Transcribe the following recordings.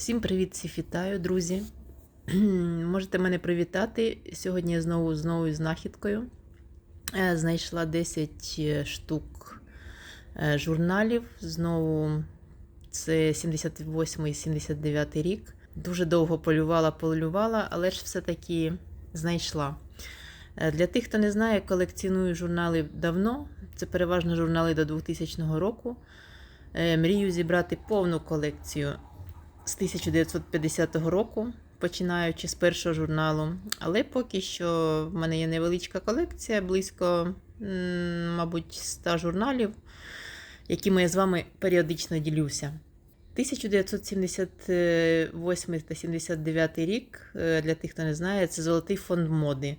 Всім привіт, всіх вітаю, друзі. Можете мене привітати. Сьогодні я знову з новою знахідкою. Е, Знайшла 10 штук е, журналів. Знову це 78 і 79 рік. Дуже довго полювала, полювала, але ж все-таки знайшла. Е, Для тих, хто не знає, колекціоную журнали давно. Це переважно журнали до 2000 року. Е, Мрію зібрати повну колекцію з 1950 року, починаючи з першого журналу. Але поки що в мене є невеличка колекція, близько, мабуть, 100 журналів, якими я з вами періодично ділюся. 1978 та 79 рік, е, для тих, хто не знає, це золотий фонд моди.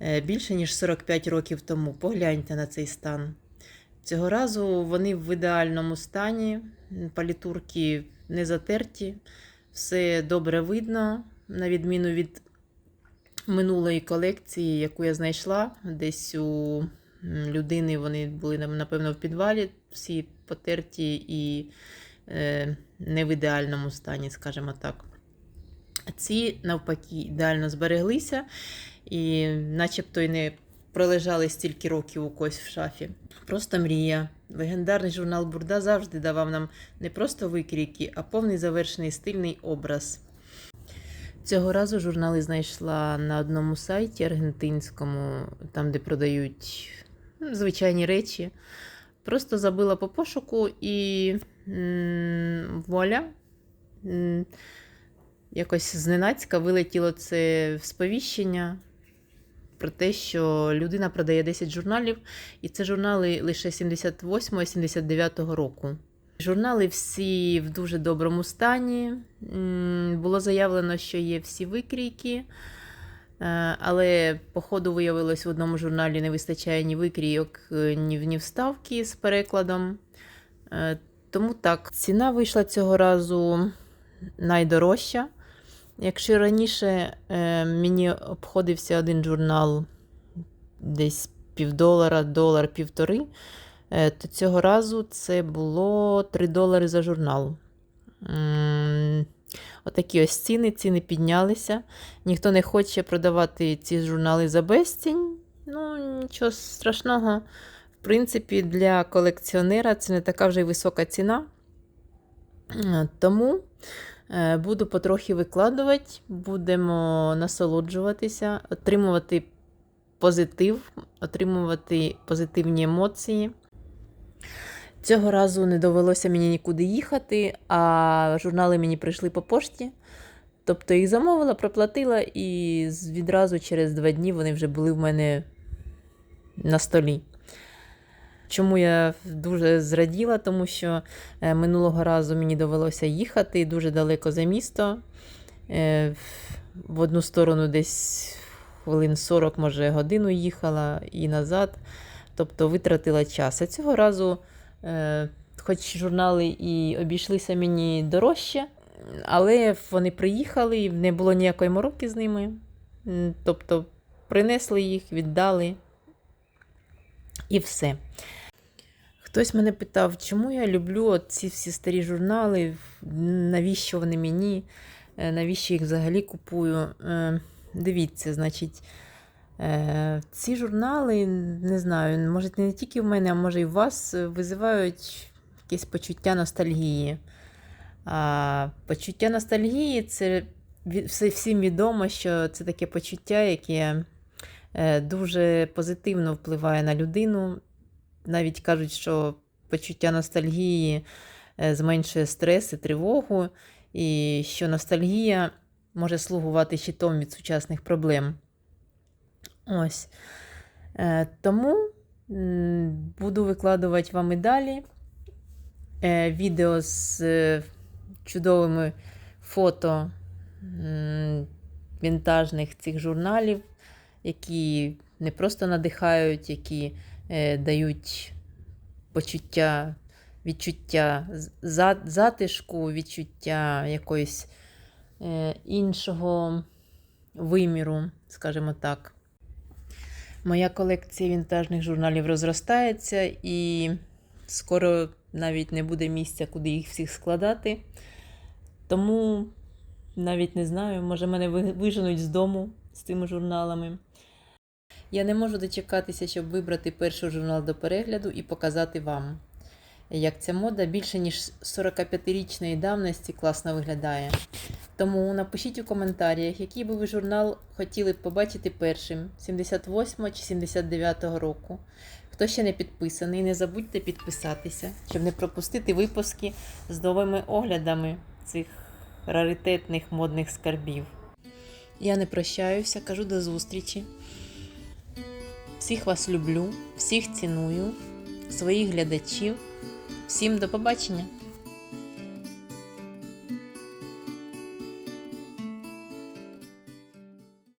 Е, Більше ніж 45 років тому. Погляньте на цей стан. Цього разу вони в ідеальному стані, палітурки не затерті, все добре видно, на відміну від минулої колекції, яку я знайшла. Десь у людини вони були, напевно, в підвалі, всі потерті і е, не в ідеальному стані, скажімо так. Ці, навпаки, ідеально збереглися і начебто й не пролежали стільки років у когось в шафі. Просто мрія. Легендарний журнал Бурда завжди давав нам не просто викрійки, а повний завершений стильний образ. Цього разу журнали знайшла на одному сайті аргентинському, там, де продають ну, звичайні речі. Просто забила по пошуку і. М, Якось зненацька вилетіло це в сповіщення про те, що людина продає 10 журналів, і це журнали лише 78-79 року. Журнали всі в дуже доброму стані. Було заявлено, що є всі викрійки, е, але, по ходу, виявилось, в одному журналі не вистачає ні викрійок, е, ні, вставки з перекладом. Е, Тому так, ціна вийшла цього разу найдорожча. Якщо раніше е, мені обходився один журнал десь півдолара, долар, півтори, е, то цього разу це було 3 долари за журнал. Отакі ось ціни, ціни піднялися. Ніхто не хоче продавати ці журнали за безцінь. Ну, нічого страшного. В принципі, для колекціонера це не така вже й висока ціна. Е, Тому буду потрохи викладувати, будемо насолоджуватися, отримувати позитив, отримувати позитивні емоції. Цього разу не довелося мені нікуди їхати, а журнали мені прийшли по пошті. Тобто їх замовила, проплатила, і відразу через два дні вони вже були в мене на столі. Чому я дуже зраділа, тому що е, минулого разу мені довелося їхати дуже далеко за місто. Е, в- одну сторону десь хвилин 40, може, годину їхала і назад. Тобто витратила час. А цього разу, е, хоч журнали і обійшлися мені дорожче, але вони приїхали, не було ніякої мороки з ними. Тобто принесли їх, віддали і все. Хтось мене питав, чому я люблю ці всі старі журнали, навіщо вони мені, е, навіщо їх взагалі купую. Е, Дивіться, значить, е, ці журнали, не знаю, може не тільки в мене, а може і в вас, визивають якесь почуття ностальгії. А почуття ностальгії це всім відомо, що це таке почуття, яке дуже позитивно впливає на людину. Навіть кажуть, що почуття ностальгії е, зменшує стрес і тривогу, і що ностальгія може слугувати щитом від сучасних проблем. Ось. Е, Тому буду викладувати вам і далі е, відео з чудовими фото вінтажних цих журналів, які не просто надихають, які дають почуття, відчуття затишку, відчуття якоїсь е, іншого виміру, скажімо так. Моя колекція вінтажних журналів розростається, і скоро навіть не буде місця, куди їх всіх складати. Тому навіть не знаю, може мене виженуть з дому з цими журналами. Я не можу дочекатися, щоб вибрати перший журнал до перегляду і показати вам, як ця мода більше ніж 45-річної давності класно виглядає. Тому напишіть у коментарях, який би ви журнал хотіли б побачити першим 78 чи 79 року. Хто ще не підписаний, не забудьте підписатися, щоб не пропустити випуски з новими оглядами цих раритетних модних скарбів. Я не прощаюся, кажу до зустрічі. Всіх вас люблю, всіх ціную, своїх глядачів. Всім до побачення!